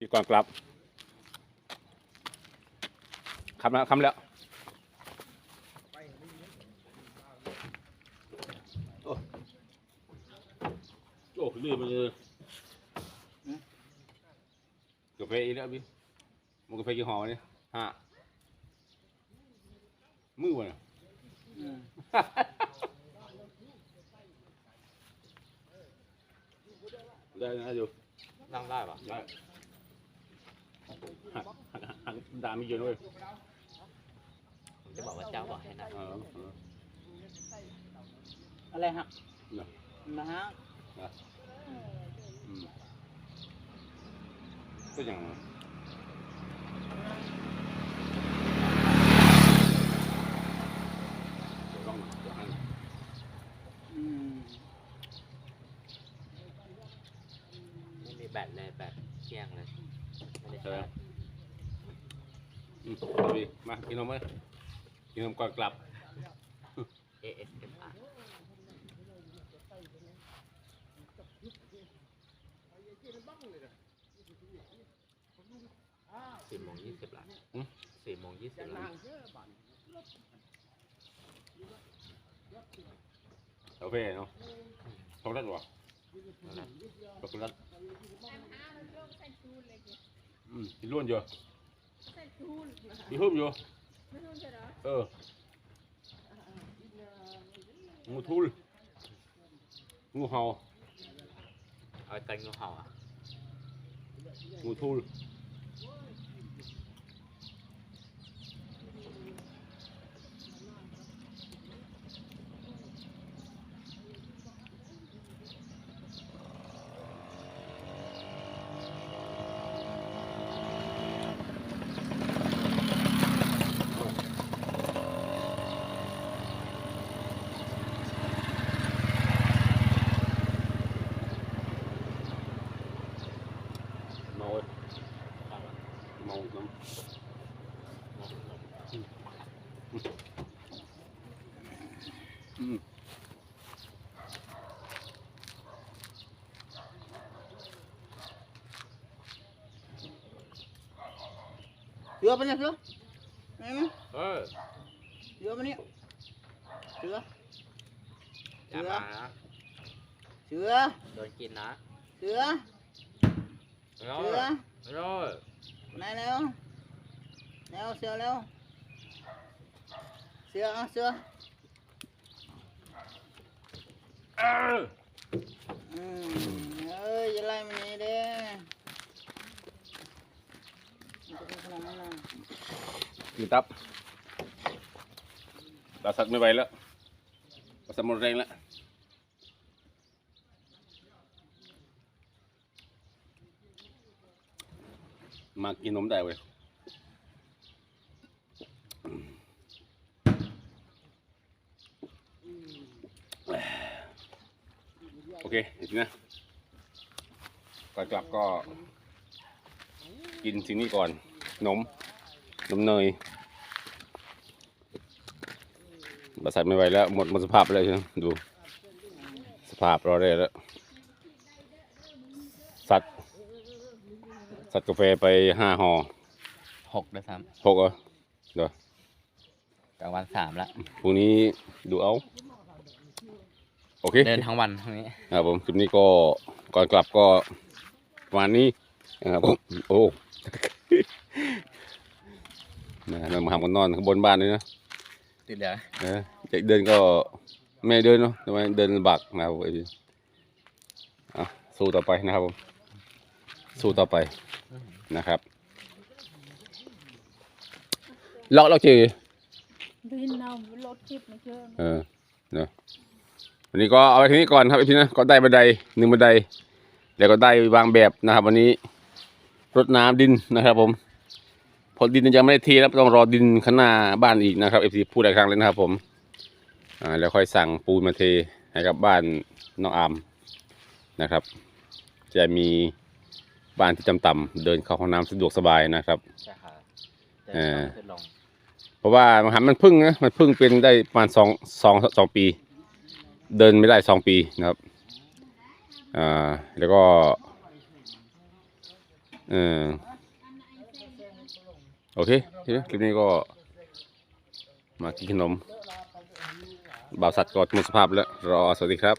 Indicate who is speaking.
Speaker 1: อีกก่อนกลับคำแล้วคำแล้วโอ้โอ้ลืมไปเลยกาแฟอีกแล้วพี่มันกาแฟกี่ห่อวะเนี่ยห้ามือวะเนี่ยได้นะอยู่
Speaker 2: นั่งได้ปะ
Speaker 1: ได้ หักหักหักดามีเยอะด้วย
Speaker 2: ผมจะบอกว่าเจ้าบอกให้นั่ง
Speaker 1: เออเออ
Speaker 3: อะไรฮะ
Speaker 1: เนอะ
Speaker 3: นะฮะ
Speaker 1: อืมก็อย่างเดี๋ยวลองเดี๋ยวให้
Speaker 3: อืม
Speaker 2: ไม่มีแบตเลยแบตเที่ยงเลยไม่ได้
Speaker 1: เจ อ
Speaker 2: ชาร์จ
Speaker 1: อืมเอาดีมากินนมไหมกินนมก่อนกลับ
Speaker 2: ASMR สี่โมงยี่สิบละสี่โมงยี่สิบละ
Speaker 1: กาแฟเนาะช็อกโกแลตหรอช็อกโกแลต อืมกินล้วนเยอะมีเพิ่มเยอะเอองูทุลงูเห่า
Speaker 2: เอาไก่งูเห่าอะ
Speaker 1: งูทุล เมาน้ำอืม
Speaker 3: เสือปะเนี่ยเสือเห็นไหม
Speaker 2: เออ
Speaker 3: เสือปะเนี่ยเสือ
Speaker 2: อย่ามานะ
Speaker 3: เสือ
Speaker 2: โดนกินนะ
Speaker 3: เสือ
Speaker 2: เร็ว
Speaker 3: เสือ
Speaker 2: เร็ว
Speaker 3: ไหนเร็วเร็วเสือเร็วเสือเอาเสือ
Speaker 1: เออ
Speaker 3: อื มา
Speaker 1: กินนมได้เว้ยโอเคเห็นยวนะก่อนกลับก็ กินสิ่งนี้ก่อนนมนมเนยประสาทไม่ไหวแล้ว หมดหมดสภาพเลยใช่ไหมดู สภาพเราได้แล้ว สัตว์ สัตว์กาแฟไปห้าห่อ
Speaker 2: หกด้วยซ้
Speaker 1: หกเหรอเดี๋ยวำ
Speaker 2: กลางวันสามละ
Speaker 1: พรุ่งนี้ดูเอา โอเค
Speaker 2: เดินทั้งวันทั้งนี้
Speaker 1: ครับผมคลิปนี้ก็ก่อนกลับก็ประมาณนี้นะครับผมโอ้นะเรามาทำกันนอนข้างบนบ้านเลยนะ
Speaker 2: ติดเหลือ
Speaker 1: เออจะเดินก็ไม่เดินเนาะทำไมเดินลำบากนะครับผมไอ้พี่เอาสู้ต่อไปนะครับผมสู้ต่อไป นะครับล็อกล็อกจี
Speaker 4: บินเอารถจิบมาเชิญ
Speaker 1: เออเนาะวันนี้ก็เอาไว้ที่นี้ก่อนครับไอ้พี่นะก็ได้บันไดหนึ่งบันได แล้วก็ได้วางแบบนะครับ วันนี้รดน้ำดินนะครับ ผมเพอดินยังไม่ได้เทีแล้วต้องรอดินข้างหน้าบ้านอีกนะครับเอฟซีพูดหลายครั้งเลยนะครับ ผมอ่าแล้วค่อยสั่งปูนมาเทให้กับบ้านน้องอามนะครับ จะมี บ้านที่ต่ำๆเดินเข้าห้องน้ำสะดวกสบายนะครับ
Speaker 2: ใช่ค่ะ
Speaker 1: เออ
Speaker 2: ขึ้นลง
Speaker 1: เพราะว่ามันหันมันพึ่งนะมันพึ่งเป็นได้ประมาณสองสองสองปี เดินไม่ได้สองปีนะครับอ่าแล้วก็เออโอเคทีนี้คลิปนี้ก็ มากินขนมบ่าวสัตว์ก็หมดสภาพแล้ว รอสวัสดีครับ